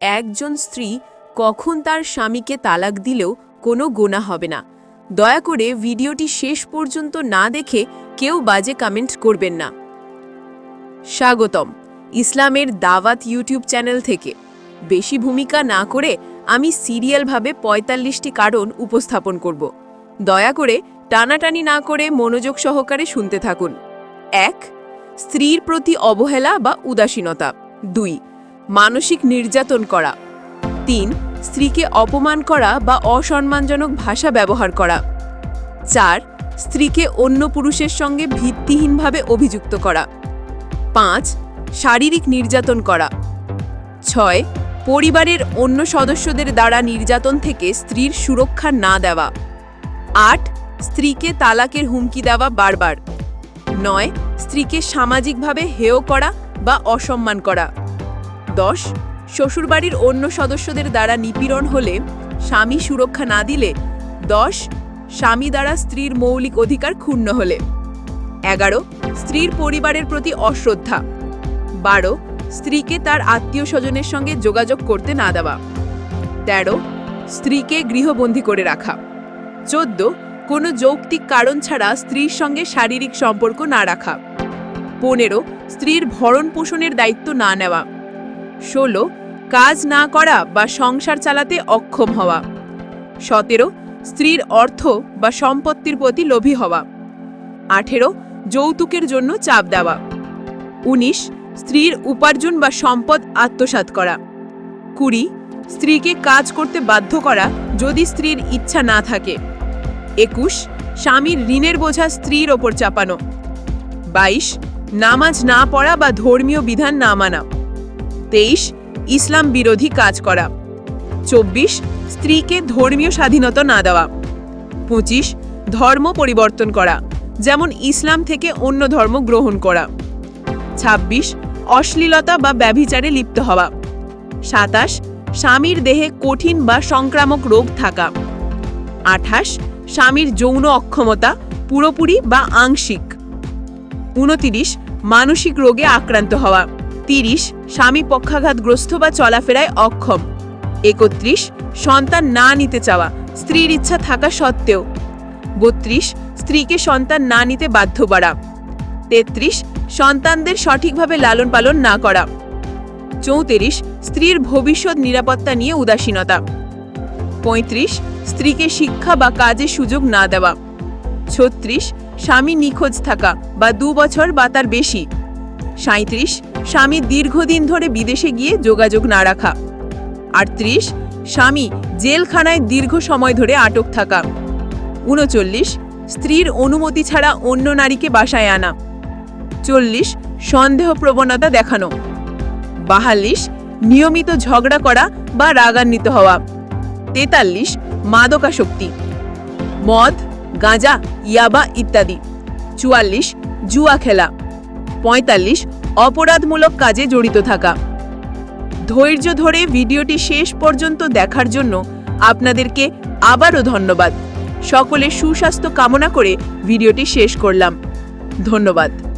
একজন স্ত্রী কখন তার স্বামীকে তালাক দিলেও কোনো গোনা হবে না। দয়া করে ভিডিওটি শেষ পর্যন্ত না দেখে কেউ বাজে কমেন্ট করবেন না। স্বাগতম ইসলামের দাওয়াত ইউটিউব চ্যানেল থেকে। বেশি ভূমিকা না করে আমি সিরিয়ালভাবে পঁয়তাল্লিশটি কারণ উপস্থাপন করব। দয়া করে টানাটানি না করে মনোযোগ সহকারে শুনতে থাকুন। এক, স্ত্রীর প্রতি অবহেলা বা উদাসীনতা। দুই মানসিক নির্যাতন করা। তিন, স্ত্রীকে অপমান করা বা অসম্মানজনক ভাষা ব্যবহার করা। চার, স্ত্রীকে অন্য পুরুষের সঙ্গে ভিত্তিহীনভাবে অভিযুক্ত করা। পাঁচ, শারীরিক নির্যাতন করা। ছয়, পরিবারের অন্য সদস্যদের দ্বারা নির্যাতন থেকে স্ত্রীর সুরক্ষা না দেওয়া। আট, স্ত্রীকে তালাকের হুমকি দেওয়া বারবার। নয়, স্ত্রীকে সামাজিকভাবে হেয় করা বা অসম্মান করা। দশ, শ্বশুরবাড়ির অন্য সদস্যদের দ্বারা নিপীড়ন হলে স্বামী সুরক্ষা না দিলে দশ, স্বামী দ্বারা স্ত্রীর মৌলিক অধিকার ক্ষুণ্ণ হলে এগারো, স্ত্রীর পরিবারের প্রতি অশ্রদ্ধা বারো, স্ত্রীকে তার আত্মীয় স্বজনের সঙ্গে যোগাযোগ করতে না দেওয়া তেরো, স্ত্রীকে গৃহবন্দী করে রাখা চোদ্দ, কোনো যৌক্তিক কারণ ছাড়া স্ত্রীর সঙ্গে শারীরিক সম্পর্ক না রাখা পনেরো, স্ত্রীর ভরণ পোষণের দায়িত্ব না নেওয়া ষোলো, কাজ না করা বা সংসার চালাতে অক্ষম হওয়া। সতেরো, স্ত্রীর অর্থ বা সম্পত্তির প্রতি লোভী হওয়া। আঠেরো, যৌতুকের জন্য চাপ দেওয়া। উনিশ, স্ত্রীর উপার্জন বা সম্পদ আত্মসাৎ করা। কুড়ি, স্ত্রীকে কাজ করতে বাধ্য করা যদি স্ত্রীর ইচ্ছা না থাকে। একুশ, স্বামীর ঋণের বোঝা স্ত্রীর ওপর চাপানো। বাইশ, নামাজ না পড়া বা ধর্মীয় বিধান না মানা। তেইশ, ইসলাম বিরোধী কাজ করা। চব্বিশ, স্ত্রীকে ধর্মীয় স্বাধীনতা না দেওয়া। পঁচিশ, ধর্ম পরিবর্তন করা, যেমন ইসলাম থেকে অন্য ধর্ম গ্রহণ করা। ছাব্বিশ, অশ্লীলতা বা ব্যভিচারে লিপ্ত হওয়া। সাতাশ, স্বামীর দেহে কঠিন বা সংক্রামক রোগ থাকা। আঠাশ, স্বামীর যৌন অক্ষমতা পুরোপুরি বা আংশিক। উনতিরিশ, মানসিক রোগে আক্রান্ত হওয়া। তিরিশ, স্বামী পক্ষাঘাতগ্রস্ত বা চলাফেরায় অক্ষম। একত্রিশ, সন্তান না নিতে চাওয়া, স্ত্রীর ইচ্ছা থাকা সত্ত্বেও। বত্রিশ, স্ত্রীকে সন্তান না নিতে বাধ্য করা। তেত্রিশ, সন্তানদের সঠিকভাবে লালন পালন না করা। চৌত্রিশ, স্ত্রীর ভবিষ্যৎ নিরাপত্তা নিয়ে উদাসীনতা। পঁয়ত্রিশ, স্ত্রীকে শিক্ষা বা কাজের সুযোগ না দেওয়া। ছত্রিশ, স্বামী নিখোঁজ থাকা বা দু বছর বা তার বেশি। সাঁত্রিশ স্বামী দীর্ঘদিন ধরে বিদেশে গিয়ে যোগাযোগ না রাখা। আটত্রিশ, স্বামী জেলখানায় দীর্ঘ সময় ধরে আটক থাকা। উনচল্লিশ, স্ত্রীর অনুমতি ছাড়া অন্য নারীকে বাসায় আনা। চল্লিশ সন্দেহ প্রবণতা দেখানো। বাহাল্লিশ, নিয়মিত ঝগড়া করা বা রাগান্বিত হওয়া। তেতাল্লিশ মাদকাশক্তি মদ, গাঁজা, ইয়াবা ইত্যাদি। চুয়াল্লিশ, জুয়া খেলা। পঁয়তাল্লিশ অপরাধমূলক কাজে জড়িত থাকা। ধৈর্য ধরে ভিডিওটি শেষ পর্যন্ত দেখার জন্য আপনাদেরকে আবারও ধন্যবাদ। সকলে সুস্বাস্থ্য কামনা করে ভিডিওটি শেষ করলাম। ধন্যবাদ।